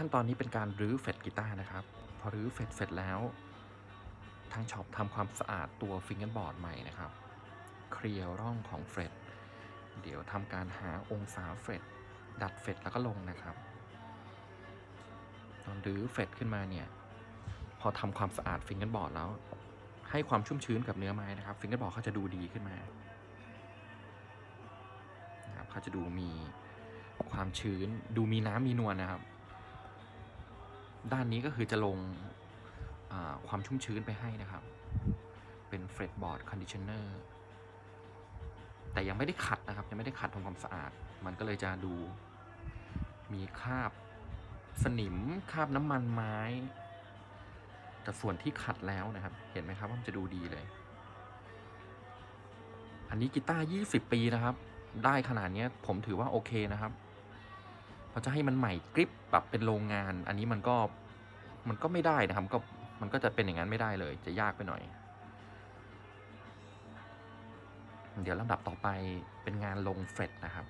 ขั้นตอนนี้เป็นการรื้อเฟดกีตาร์นะครับ พอรื้อเฟดเสร็จแล้ว ทางช็อปทำความสะอาดตัวฟิงเกอร์บอร์ดใหม่นะครับ เคลียร์ร่องของเฟดเดี๋ยวทำการหาองศาเฟดดัดเฟดแล้วก็ลงนะครับ ตอนรื้อเฟดขึ้นมาเนี่ย พอทำความสะอาดฟิงเกอร์บอร์ดแล้ว ให้ความชุ่มชื้นกับเนื้อไม้นะครับ ฟิงเกอร์บอร์ดเขาจะดูดีขึ้นมานะครับเขาจะดูมีความชื้นดูมีน้ำมีนวลนะครับ ด้านนี้ก็คือจะลงความชุ่มชื้นไปให้นะครับ เป็นเฟรดบอร์ดคอนดิชเนอร์แต่ยังไม่ได้ขัดนะครับ ยังไม่ได้ขัดทำความสะอาด มันก็เลยจะดูมีคราบสนิมคราบน้ำมันไม้ แต่ส่วนที่ขัดแล้วนะครับ เห็นไหมครับว่ามันจะดูดีเลย อันนี้กีตาร์ 20 ปีนะครับ ได้ขนาดนี้ผมถือว่าโอเคนะครับ พอจะให้มันใหม่กริปแบบเป็นโรงงาน อันนี้มันก็มันก็ไม่ได้นะครับก็มันก็จะเป็นอย่างนั้นไม่ได้เลย จะยากไปหน่อย เดี๋ยวลำดับต่อไปเป็นงานลงเฟรดนะครับ